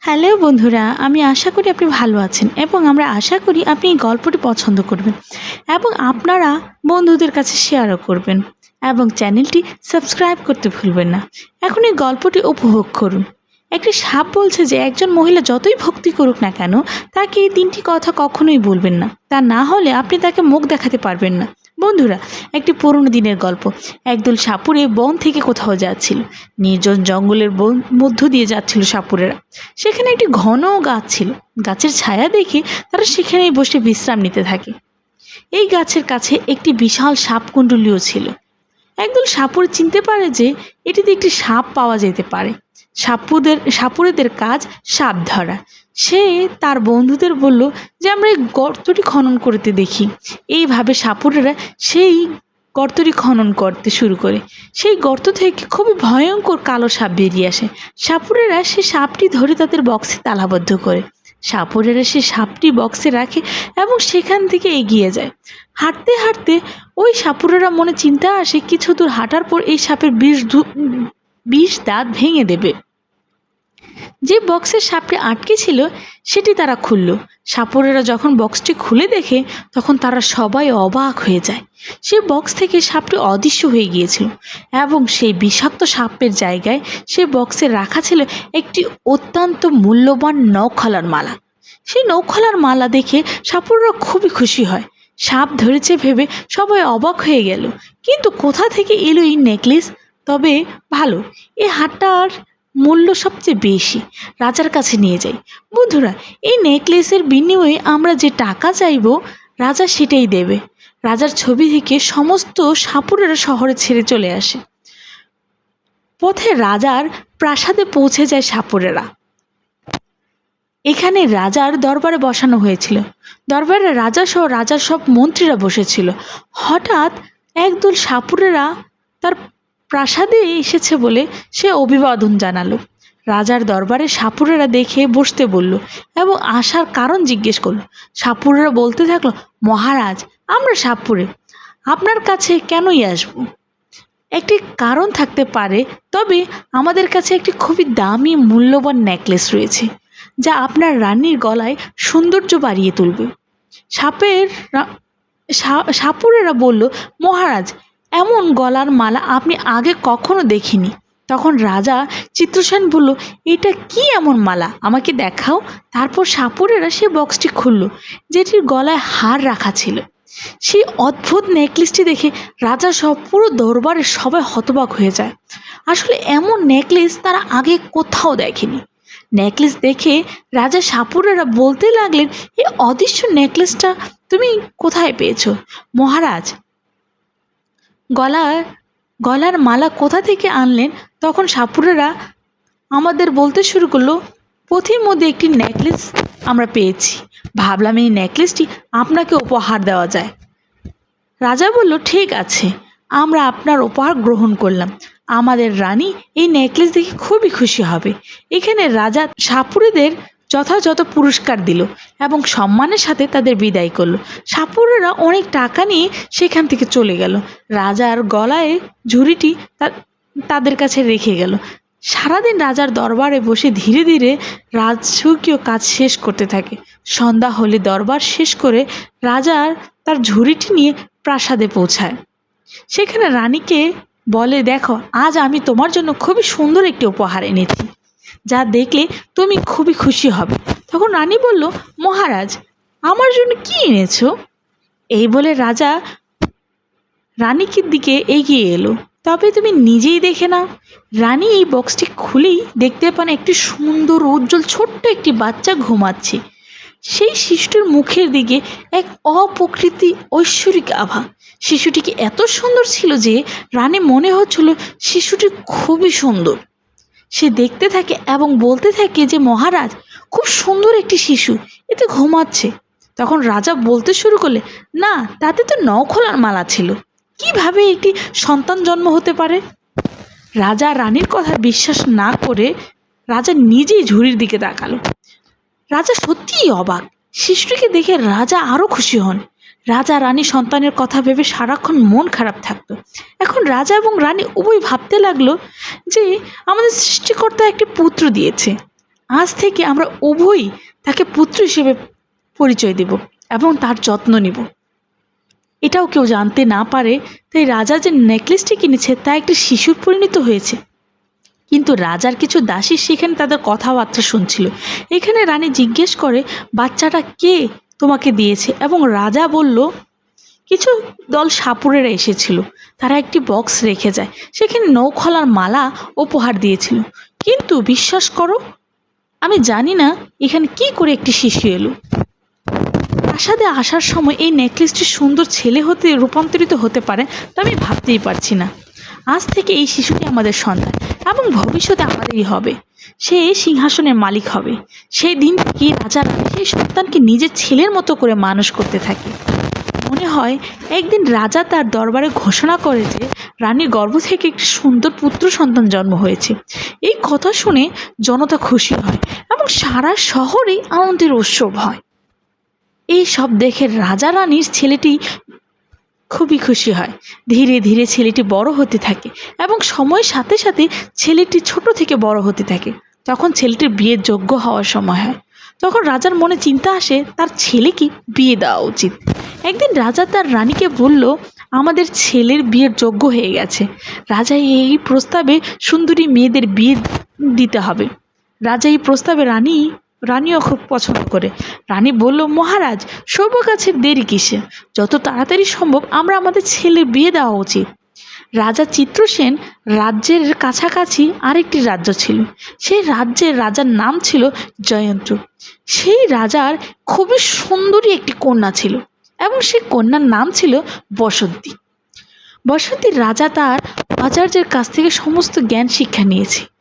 Hello বন্ধুরা, আমি আশা করি আপনি ভালো আছেন এবং আমরা আশা করি আপনি এই গল্পটি পছন্দ করবেন এবং আপনারা বন্ধুদের কাছে শেয়ারও করবেন এবং চ্যানেলটি সাবস্ক্রাইব করতে ভুলবেন না। এখন এই গল্পটি উপভোগ করুন। একটি সাপ বলছে যে, একজন মহিলা যতই ভক্তি করুক না কেন, তাকে এই তিনটি কথা কখনোই বলবেন না। তা না হলে আপনি তাকে মুখ দেখাতে পারবেন না। বন্ধুরা, একটি পুরনো দিনের গল্প। একদল সাপুরে বন থেকে কোথাও যাচ্ছিল। নির্জন জঙ্গলের বন মধ্য দিয়ে যাচ্ছিল সাপুরেরা। সেখানে একটি ঘন গাছ ছিল। গাছের ছায়া দেখে তারা সেখানেই বসে বিশ্রাম নিতে থাকে। এই গাছের কাছে একটি বিশাল সাপকুণ্ডলীয় ছিল। একদল সাপুর চিনতে পারে যে এটিতে একটি সাপ পাওয়া যেতে পারে। সাপুদের, সাপুরেদের কাজ সাপ ধরা। সে তার বন্ধুদের বলল যে, আমরা এই গর্তটি খনন করতে দেখি। এইভাবে সাপুরেরা সেই গর্তটি খনন করতে শুরু করে। সেই গর্ত থেকে খুবই ভয়ঙ্কর কালো সাপ বেরিয়ে আসে। সাপুরেরা সে সাপটি ধরে তাদের বক্সে তালাবদ্ধ করে। সাপুরেরা সে সাপটি বক্সে রাখে এবং সেখান থেকে এগিয়ে যায়। হাঁটতে হাঁটতে ওই সাপুরেরা মনে চিন্তা আসে, কিছু দূর হাঁটার পর এই সাপের বিষ বিষ দাঁত ভেঙে দেবে। যে বক্সের সাপটি আটকে ছিল, সেটি তারা খুলল। সাপুরেরা যখন বক্সটি খুলে দেখে, তখন তারা সবাই অবাক হয়ে যায়। সে বক্স থেকে সাপটি অদৃশ্য হয়ে গিয়েছিল এবং সেই বিষাক্ত সাপের জায়গায় সে বক্সে রাখা ছিল একটি অত্যন্ত মূল্যবান নৌখলার মালা। সেই নৌখলার মালা দেখে সাপুররা খুবই খুশি হয়। সাপ ধরেছে ভেবে সবাই অবাক হয়ে গেল। কিন্তু কোথা থেকে এলো এই নেকলেস? তবে ভালো এই হাটটার মূল্য সবচেয়ে বেশি। রাজার কাছে নিয়ে যাই। বন্ধুরা, এই নেকলেসের বিনিময়ে আমরা যে টাকা চাইব, রাজা সেটাই দেবে। রাজার ছবি থেকে সমস্ত সাপুরেরা শহরে ছেড়ে চলে আসে। পথে রাজার প্রাসাদে পৌঁছে যায় সাপুরেরা। এখানে রাজার দরবারে বসানো হয়েছিল। দরবারে রাজা সহ রাজার সব মন্ত্রীরা বসেছিল। হঠাৎ একদল সাপুরেরা তার প্রাসাদে এসেছে বলে সে অভিবাদন জানালো। রাজার দরবারে সাপুরেরা দেখে বসতে বলল এবং আসার কারণ জিজ্ঞেস করল। সাপুরেরা বলতে থাকল, মহারাজ, আমরা সাপুরে। আপনার কাছে কেনই আসব? একটি কারণ থাকতে পারে, তবে আমাদের কাছে একটি খুবই দামি, মূল্যবান নেকলেস রয়েছে, যা আপনার রানীর গলায় সৌন্দর্য বাড়িয়ে তুলবে। সাপের সাপুরেরা বলল, মহারাজ এমন গলার মালা আপনি আগে কখনো দেখিনি। তখন রাজা চিত্রসেন বলল, এটা কি এমন মালা? আমাকে দেখাও। তারপর সাপুরেরা সে বক্সটি খুলল, যেটির গলায় হার রাখা ছিল। সেই অদ্ভুত নেকলেসটি দেখে রাজা সব পুরো দরবারে সবাই হতবাক হয়ে যায়। আসলে এমন নেকলেস তারা আগে কোথাও দেখেনি। নেকলেস দেখে রাজা সাপুরেরা বলতে লাগলেন, এই অদৃশ্য নেকলেসটা তুমি কোথায় পেয়েছ? মহারাজ গলার গলার মালা কোথা থেকে আনলেন? তখন সাপুরেরা আমাদের বলতে শুরু করল, পথির মধ্যে একটি নেকলেস আমরা পেয়েছি। ভাবলাম এই নেকলেসটি আপনাকে উপহার দেওয়া যায়। রাজা বলল, ঠিক আছে, আমরা আপনার উপহার গ্রহণ করলাম। আমাদের রানী এই নেকলেস দেখে খুবই খুশি হবে। এখানে রাজা সাপুরেদের যথাযথ পুরস্কার দিল এবং সম্মানের সাথে তাদের বিদায় করল। সাপুরেরা অনেক টাকা নিয়ে সেখান থেকে চলে গেল। রাজার গলায় ঝুড়িটি তাদের কাছে রেখে গেল। সারাদিন রাজার দরবারে বসে ধীরে ধীরে রাজকীয় কাজ শেষ করতে থাকে। সন্ধ্যা হলে দরবার শেষ করে রাজার তার ঝুড়িটি নিয়ে প্রাসাদে পৌঁছায়। সেখানে রানীকে বলে, দেখো, আজ আমি তোমার জন্য খুবই সুন্দর একটি উপহার এনেছি। যা দেখলে তুমি খুবই খুশি হবে। তখন রানী বলল, মহারাজ, আমার জন্য কি এনেছো? এই বলে রাজা রানীকে দিকে এগিয়ে এলো। তবে তুমি নিজেই দেখে নাও। রানী এই বক্সটি খুলেই দেখতে পান একটি সুন্দর, উজ্জ্বল, ছোট্ট একটি বাচ্চা ঘুমাচ্ছে। সেই শিশুটির মুখের দিকে এক অপ্রকৃতি ঐশ্বরিক আভা। শিশুটিকে এত সুন্দর ছিল যে রানী মনে হচ্ছিল শিশুটি খুবই সুন্দর। সে দেখতে থাকে এবং বলতে থাকে যে, মহারাজ, খুব সুন্দর একটি শিশু, এতে ঘুমাচ্ছে। তখন রাজা বলতে শুরু করলে, না, তাতে তো নখোলার মালা ছিল। কীভাবে একটি সন্তান জন্ম হতে পারে? রাজা রানীর কথা বিশ্বাস না করে রাজা নিজেই ঝুড়ির দিকে তাকালো। রাজা সত্যিই অবাক। শিশুটিকে দেখে রাজা আরও খুশি হন। রাজা রানী সন্তানের কথা ভেবে সারাক্ষণ মন খারাপ থাকতো। এখন রাজা এবং রানী উভয় ভাবতে লাগল যে আমাদের সৃষ্টিকর্তা একটি পুত্র দিয়েছে। আজ থেকে আমরা উভয়ই তাকে পুত্র হিসেবে পরিচয় দেব এবং তার যত্ন নিব। এটাও কেউ জানতে না পারে তাই রাজা যে নেকলেসটি কিনেছে তা একটি শিশুর পরিণত হয়েছে। কিন্তু রাজার কিছু দাসী সেখানে তাদের কথাবার্তা শুনছিল। এখানে রানী জিজ্ঞেস করে, বাচ্চাটা কে তোমাকে দিয়েছে। এবং রাজা বলল, কিছু দল সাপুরেরা এসেছিল। তারা একটি বক্স রেখে যায়। সেখানে নৌখলার মালা উপহার দিয়েছিল। কিন্তু বিশ্বাস করো, আমি জানি না এখানে কি করে একটি শিশু এলো। প্রাসাদে আসার সময় এই নেকলেসটি সুন্দর ছেলে হতে রূপান্তরিত হতে পারে, তা আমি ভাবতেই পারছি না। আজ থেকে এই শিশুটি আমাদের সন্তান এবং ভবিষ্যতে আমাদেরই হবে। সে সিংহাসনের মালিক হবে। সেই দিন থেকে রাজা রানী সেই সন্তানকে নিজের ছেলের মতো করে মানুষ করতে থাকে। মনে হয় একদিন রাজা তার দরবারে ঘোষণা করে যে রানীর গর্ভ থেকে একটি সুন্দর পুত্র সন্তান জন্ম হয়েছে। এই কথা শুনে জনতা খুশি হয় এবং সারা শহরেই আনন্দের উৎসব হয়। এই সব দেখে রাজা রানীর ছেলেটি খুবই খুশি হয়। ধীরে ধীরে ছেলেটি বড় হতে থাকে এবং সময়ের সাথে সাথে ছেলেটি ছোট থেকে বড় হতে থাকে। তখন ছেলেটির বিয়ের যোগ্য হওয়ার সময় হয়। তখন রাজার মনে চিন্তা আসে, তার ছেলেকে বিয়ে দেওয়া উচিত। একদিন রাজা তার রানীকে বলল, আমাদের ছেলের বিয়ের যোগ্য হয়ে গেছে। রাজা এই প্রস্তাবে সুন্দরী মেয়েদের বিয়ে দিতে হবে। রাজা এই প্রস্তাবে রানী রানীও খুব পছন্দ করে। রানী বলল, মহারাজ সৌভ গাছের দেরি কিসে? যত তাড়াতাড়ি সম্ভব আমরা আমাদের ছেলের বিয়ে দেওয়া উচিত। রাজা চিত্রসেন রাজ্যের কাছাকাছি আরেকটি রাজ্য ছিল। সেই রাজ্যের রাজার নাম ছিল জয়ন্ত। সেই রাজার খুবই সুন্দরী একটি কন্যা ছিল এবং সেই কন্যার নাম ছিল বসন্তী। বসন্তীর রাজা তার আচার্যের কাছ থেকে সমস্ত জ্ঞান শিক্ষা নিয়েছে।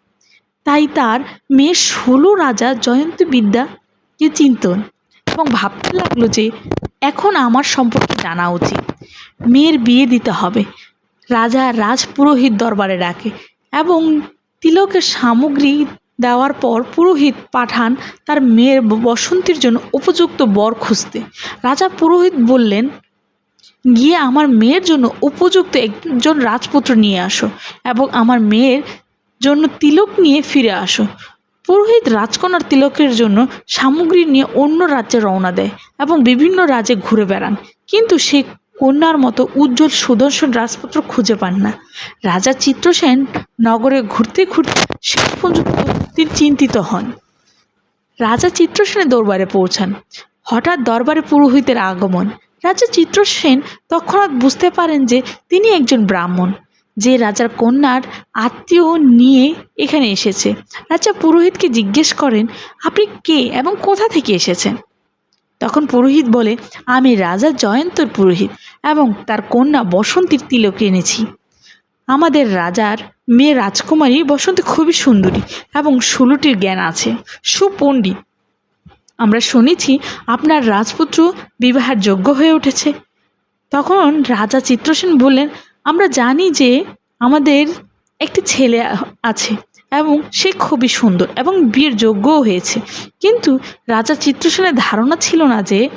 তাই তার মেয়ে ষোলো রাজা জয়ন্ত বিদ্যাকে চিন্তন এবং ভাবতে লাগল যে এখন আমার সম্পর্কে জানা উচিত। মেয়ের বিয়ে দিতে হবে। রাজা রাজপুরোহিত দরবারে ডাকে এবং তিলকের সামগ্রী দেওয়ার পর পুরোহিত পাঠান তার মেয়ের বসন্তীর জন্য উপযুক্ত বর খুঁজতে। রাজা পুরোহিত বললেন, গিয়ে আমার মেয়ের জন্য উপযুক্ত একজন রাজপুত্র নিয়ে আসো এবং আমার মেয়ের জন্য তিলক নিয়ে ফিরে আসো। পুরোহিত রাজকন্যার তিলকের জন্য সামগ্রী নিয়ে অন্য রাজ্যে রওনা দেয় এবং বিভিন্ন রাজ্যে ঘুরে বেড়ান। কিন্তু সে কন্যার মতো উজ্জ্বল সুদর্শন রাজপুত্র খুঁজে পান না। রাজা চিত্রসেন নগরে ঘুরতে ঘুরতে শেষ পর্যন্ত তিনি চিন্তিত হন। রাজা চিত্রসেনের দরবারে পৌঁছান। হঠাৎ দরবারে পুরোহিতের আগমন। রাজা চিত্রসেন তৎক্ষণাৎ বুঝতে পারেন যে তিনি একজন ব্রাহ্মণ। যে রাজার কন্যার আত্মীয় নিয়ে এখানে এসেছে। রাজা পুরোহিতকে জিজ্ঞেস করেন, আপনি কে এবং কোথা থেকে এসেছেন? তখন পুরোহিত বলে, আমি রাজা জয়ন্তর পুরোহিত এবং তার কন্যা বসন্তীর তিলক এনেছি। আমাদের রাজার মেয়ে রাজকুমারী বসন্তী খুবই সুন্দরী এবং ষোলোটির জ্ঞান আছে, সুপণ্ডিত। আমরা শুনেছি আপনার রাজপুত্র বিবাহের যোগ্য হয়ে উঠেছে। তখন রাজা চিত্রসেন বললেন আমরা জানি যে আমাদের একটি ছেলে আছে এবং সে খুবই সুন্দর এবং বিয়ের যোগ্যও হয়েছে। কিন্তু রাজা চিত্রসেনের ধারণা ছিল না যে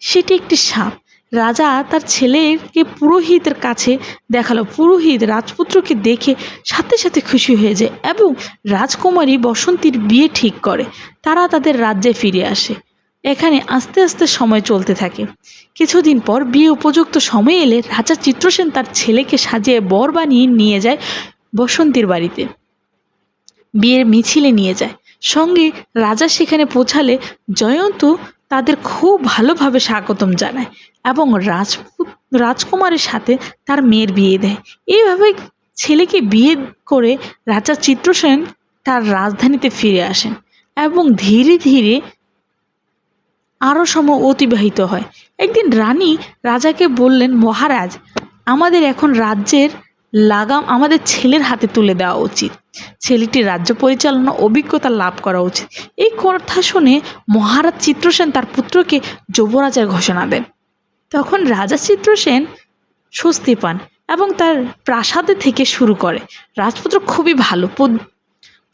সেটি একটি সাপ। রাজা তার ছেলেকে পুরোহিতের কাছে দেখাল। পুরোহিত রাজপুত্রকে দেখে সাথে সাথে খুশি হয়ে যায় এবং রাজকুমারী বসন্তীর বিয়ে ঠিক করে। তারা তাদের রাজ্যে ফিরে আসে। এখানে আস্তে আস্তে সময় চলতে থাকে। কিছুদিন পর বিয়ে উপযুক্ত সময় এলে রাজা চিত্রসেন তার ছেলেকে সাজিয়ে বর বানিয়ে নিয়ে যায় বসন্তীর বাড়িতে। বিয়ের মিছিলে নিয়ে যায়। সঙ্গে রাজা সেখানে পৌঁছালে জয়ন্ত তাদের খুব ভালোভাবে স্বাগতম জানায় এবং রাজপুত, রাজকুমারের সাথে তার মেয়ের বিয়ে দেয়। এইভাবে ছেলেকে বিয়ে করে রাজা চিত্রসেন তার রাজধানীতে ফিরে আসেন এবং ধীরে ধীরে আরও সময় অতিবাহিত হয়। একদিন রানী রাজাকে বললেন, মহারাজ, আমাদের এখন রাজ্যের লাগাম আমাদের ছেলের হাতে তুলে দেওয়া উচিত। ছেলেটি রাজ্য পরিচালনা অভিজ্ঞতা লাভ করা উচিত। এই কথা শুনে মহারাজ চিত্রসেন তার পুত্রকে যুবরাজের ঘোষণা দেন। তখন রাজা চিত্রসেন স্বস্তি পান এবং তার প্রাসাদে থেকে শুরু করে। রাজপুত্র খুবই ভালো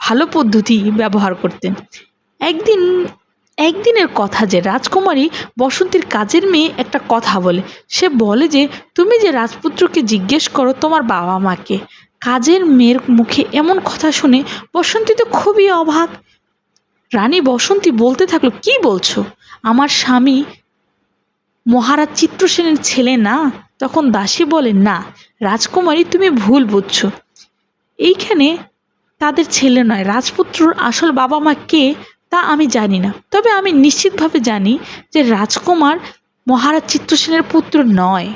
ভালো পদ্ধতি ব্যবহার করতেন। একদিন একদিনের কথা যে রাজকুমারী বসন্তীর কাজের মেয়ে একটা কথা বলে। সে বলে যে, তুমি যে রাজপুত্রকে জিজ্ঞেস করো তোমার বাবা মাকে, কাজের মেয়ের মুখে এমন কথা শুনে বসন্তী তো খুবই অবাক। রানী বসন্তী বলতে থাকল, কি বলছো? আমার স্বামী মহারাজ চিত্রসেনের ছেলে না? তখন দাসী বলে, না, রাজকুমারী তুমি ভুল বুঝছ। এইখানে তাদের ছেলে নয়, রাজপুত্রর আসল বাবা মা কে তা আমি জানি না। তবে আমি নিশ্চিতভাবে জানি যে রাজকুমার মহারাজ চিত্রসেনের পুত্র নয়।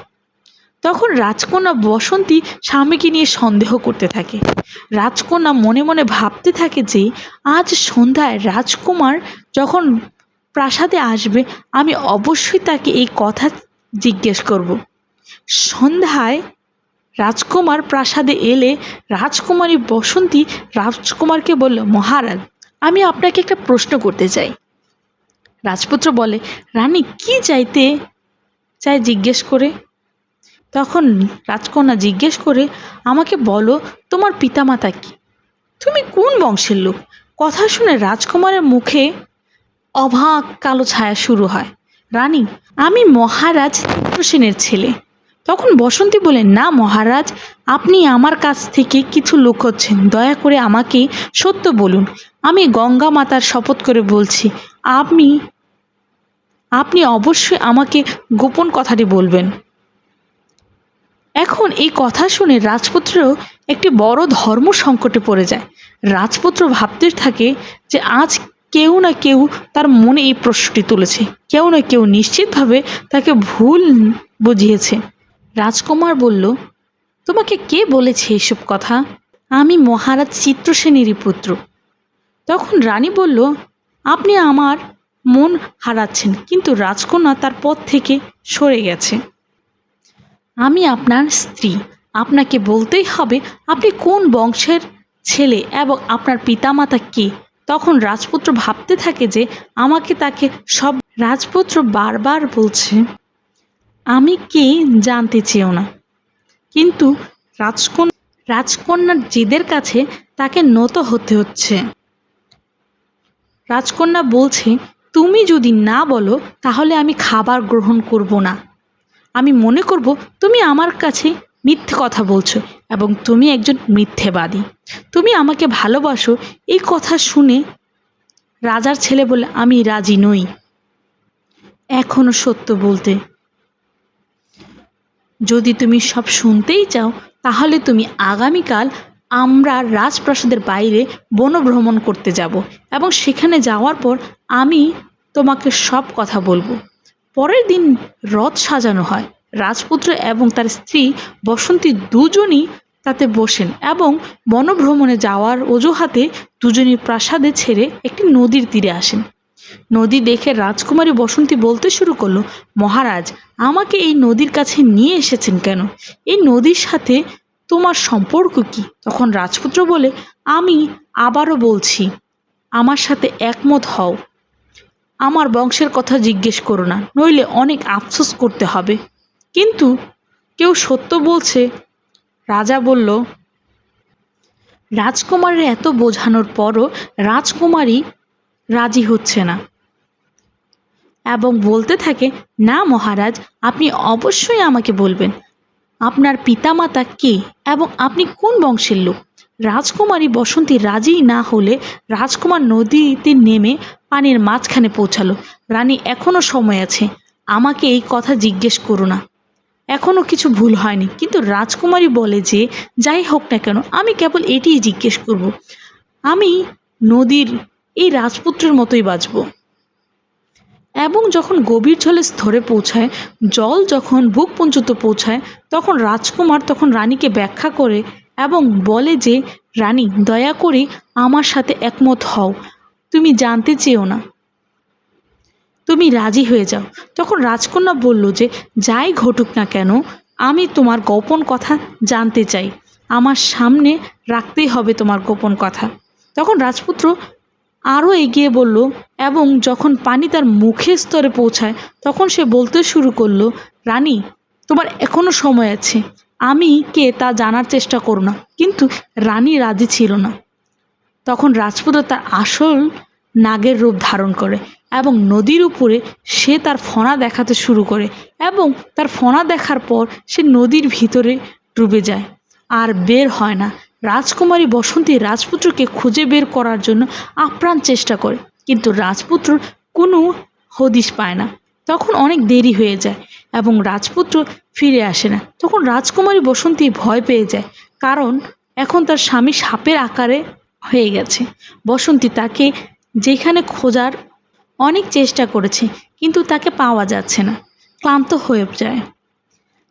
তখন রাজকন্যা বসন্তী স্বামীকে নিয়ে সন্দেহ করতে থাকে। রাজকন্যা মনে মনে ভাবতে থাকে যে, আজ সন্ধ্যায় রাজকুমার যখন প্রাসাদে আসবে, আমি অবশ্যই তাকে এই কথা জিজ্ঞেস করব। সন্ধ্যায় রাজকুমার প্রাসাদে এলে রাজকুমারী বসন্তী রাজকুমারকে বলল, মহারাজ আমি আপনাকে একটা প্রশ্ন করতে চাই। রাজপুত্র বলে, রানী, কি চাইতে চাই জিজ্ঞেস করে? তখন রাজকন্যা জিজ্ঞেস করে, আমাকে বলো, তোমার পিতামাতা কি? তুমি কোন বংশের লোক? কথা শুনে রাজকুমারের মুখে অভাগ কালো ছায়া শুরু হয়। রানী, আমি মহারাজ চিত্রসেনের ছেলে। তখন বসন্তী বলে, না মহারাজ, আপনি আমার কাছ থেকে কিছু লুকোচ্ছেন দয়া করে আমাকে সত্য বলুন। আমি গঙ্গা মাতার শপথ করে বলছি, আপনি আপনি অবশ্যই আমাকে গোপন কথাটি বলবেন। এখন এই কথা শুনে রাজপুত্র একটি বড় ধর্ম সংকটে পড়ে যায়। রাজপুত্র ভাবতে থাকে যে আজ কেউ না কেউ তার মনে এই প্রশ্নটি তুলেছে। কেউ না কেউ নিশ্চিতভাবে তাকে ভুল বুঝিয়েছে। রাজকুমার বলল, তোমাকে কে বলেছে এসব কথা? আমি মহারাজ চিত্রসেনেরই পুত্র। তখন রানী বলল, আপনি আমার মন হারাচ্ছেন, কিন্তু রাজকন্যা তার পথ থেকে সরে গেছে। আমি আপনার স্ত্রী। আপনাকে বলতেই হবে, আপনি কোন বংশের ছেলে এবং আপনার পিতামাতা কে? তখন রাজপুত্র ভাবতে থাকে যে আমাকে তাকে সব রাজপুত্র বারবার বলছে। আমি কে জানতে চেয়েও না। কিন্তু রাজকন্যা, রাজকন্যার জেদের কাছে তাকে নত হতে হচ্ছে। রাজকন্যা বলছে, তুমি যদি না বলো, তাহলে আমি খাবার গ্রহণ করব না। আমি মনে করব তুমি আমার কাছে মিথ্যে কথা বলছো এবং তুমি একজন মিথ্যেবাদী। তুমি আমাকে ভালোবাসো। এই কথা শুনে রাজার ছেলে বলে, আমি রাজি নই। এখনও সত্য বলতে। যদি তুমি সব শুনতেই চাও, তাহলে তুমি আগামীকাল আমরা রাজপ্রাসাদের বাইরে বনভ্রমণ করতে যাব এবং সেখানে যাওয়ার পর আমি তোমাকে সব কথা বলব। পরের দিন রথ সাজানো হয়। রাজপুত্র এবং তার স্ত্রী বসন্তী দুজনই তাতে বসেন এবং বনভ্রমণে যাওয়ার অজুহাতে দুজনই প্রাসাদে ছেড়ে একটি নদীর তীরে আসেন। নদী দেখে রাজকুমারী বসন্তী বলতে শুরু করল, মহারাজ, আমাকে এই নদীর কাছে নিয়ে এসেছেন কেন? এই নদীর সাথে তোমার সম্পর্ক কি? তখন রাজপুত্র বলে, আমি আবারও বলছি, আমার সাথে একমত হও। আমার বংশের কথা জিজ্ঞেস করো না, নইলে অনেক আফসোস করতে হবে। কিন্তু কেউ সত্য বলছে, রাজা বলল, রাজকুমারের এত বোঝানোর পরও রাজকুমারী রাজি হচ্ছে না। এবং বলতে থাকে, না মহারাজ, আপনি অবশ্যই আমাকে বলবেন। আপনার পিতামাতা কে এবং আপনি কোন বংশের লোক? রাজকুমারী বসন্তী রাজি না হলে রাজকুমার নদীতে নেমে পানির মাঝখানে পৌঁছালো। রানী, এখনও সময় আছে। আমাকে এই কথা জিজ্ঞেস করো না। এখনও কিছু ভুল হয়নি। কিন্তু রাজকুমারী বলে যে, যাই হোক না কেন, আমি কেবল এটিই জিজ্ঞেস করব। আমি নদীর এই রাজপুত্রের মতোই বাঁচব। এবং যখন গভীর জলে স্থরে পৌঁছায়, জল যখন বুক পর্যন্ত পৌঁছায়, তখন রাজকুমার তখন রানীকে ব্যাখ্যা করে এবং বলে যে, রানী, দয়া করে আমার সাথে একমত হও। তুমি জানতে চেও না। তুমি রাজি হয়ে যাও। তখন রাজকন্যা বলল যে, যাই ঘটুক না কেন, আমি তোমার গোপন কথা জানতে চাই। আমার সামনে রাখতেই হবে তোমার গোপন কথা। তখন রাজপুত্র আরও এগিয়ে বলল, এবং যখন পানি তার মুখের স্তরে পৌঁছায়, তখন সে বলতে শুরু করল, রানী, তোমার এখনও সময় আছে। আমি কে তা জানার চেষ্টা করো না। কিন্তু রানী রাজি ছিল না। তখন রাজপুত্র তার আসল নাগের রূপ ধারণ করে এবং নদীর উপরে সে তার ফণা দেখাতে শুরু করে এবং তার ফণা দেখার পর সে নদীর ভিতরে ডুবে যায়। আর বের হয় না। রাজকুমারী বসন্তী রাজপুত্রকে খুঁজে বের করার জন্য আপ্রাণ চেষ্টা করে, কিন্তু রাজপুত্র কোনো হদিশ পায় না। তখন অনেক দেরি হয়ে যায় এবং রাজপুত্র ফিরে আসে না। তখন রাজকুমারী বসন্তী ভয় পেয়ে যায়, কারণ এখন তার স্বামী সাপের আকারে হয়ে গেছে। বসন্তী তাকে যেখানে খোঁজার অনেক চেষ্টা করেছে, কিন্তু তাকে পাওয়া যাচ্ছে না, ক্লান্ত হয়ে যায়।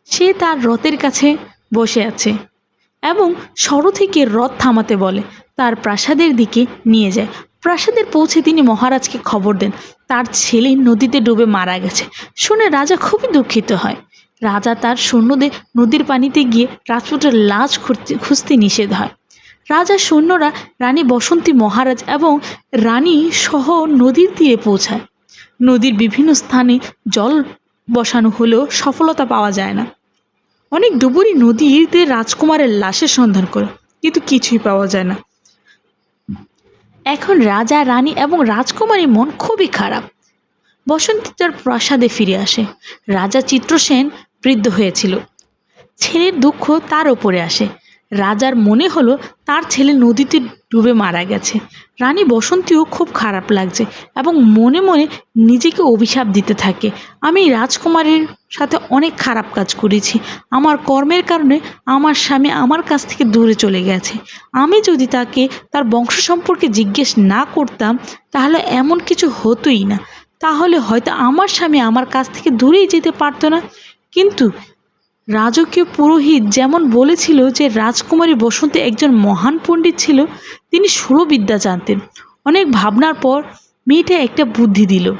সে তার রথের কাছে বসে আছে। এবং সর থেকে রথ থামাতে বলে। তার প্রাসাদের দিকে নিয়ে যায়। প্রাসাদের পৌঁছে তিনি মহারাজকে খবর দেন। তার ছেলে নদীতে ডুবে মারা গেছে। শুনে রাজা খুবই দুঃখিত হয়। রাজা তার সৈন্যদের নদীর পানিতে গিয়ে রাজপুত্রের খুঁজতে খুঁজতে নিষেধ হয়। রাজা সৈন্যরা রানী বসন্তী মহারাজ এবং রানী সহ নদীর তীরে পৌঁছায়। নদীর বিভিন্ন স্থানে জল বসানো হলেও সফলতা পাওয়া যায় না। অনেক ডুবুরি নদীতে রাজকুমারের লাশের সন্ধান করে, কিন্তু কিছুই পাওয়া যায় না। এখন রাজা, রানী এবং রাজকুমারীর মন খুবই খারাপ। বসন্তী তার প্রাসাদে ফিরে আসে। রাজা চিত্রসেন বৃদ্ধ হয়েছিল। ছেলের দুঃখ তার ওপরে আসে। রাজার মনে হলো তার ছেলে নদীতে ডুবে মারা গেছে। রানী বসন্তীও খুব খারাপ লাগছে এবং মনে মনে নিজেকে অভিশাপ দিতে থাকে। আমি রাজকুমারীর সাথে অনেক খারাপ কাজ করেছি। আমার কর্মের কারণে আমার স্বামী আমার কাছ থেকে দূরে চলে গেছে। আমি যদি তাকে তার বংশ সম্পর্কে জিজ্ঞেস না করতাম, তাহলে এমন কিছু হতোই না। তাহলে হয়তো আমার স্বামী আমার কাছ থেকে দূরেই যেতে পারতো না। কিন্তু রাজকীয় পুরোহিত যেমন বলেছিল যে রাজকুমারী বসন্তী একজন মহান পণ্ডিত ছিল, তিনি সুরবিদ্যা জানতেন। অনেক ভাবনার পর মেয়েটা একটা বুদ্ধি দিল।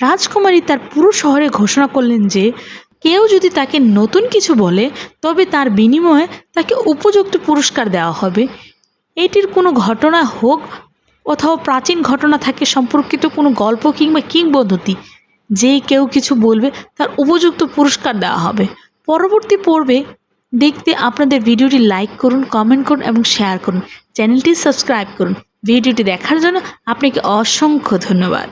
রাজকুমারী তার পুরো শহরে ঘোষণা করলেন যে, কেউ যদি তাকে নতুন কিছু বলে, তবে তার বিনিময়ে তাকে উপযুক্ত পুরস্কার দেওয়া হবে। এটির কোনো ঘটনা হোক অথবা প্রাচীন ঘটনা থাকে, সম্পর্কিত কোনো গল্প কিংবা কিংবদন্তি, যে কেউ কিছু বলবে, তার উপযুক্ত পুরস্কার দেওয়া হবে। পরবর্তী পর্বে দেখতে আপনাদের ভিডিওটি লাইক করুন কমেন্ট করুন এবং শেয়ার করুন। চ্যানেলটি সাবস্ক্রাইব করুন। ভিডিওটি দেখার জন্য আপনাকে অসংখ্য ধন্যবাদ।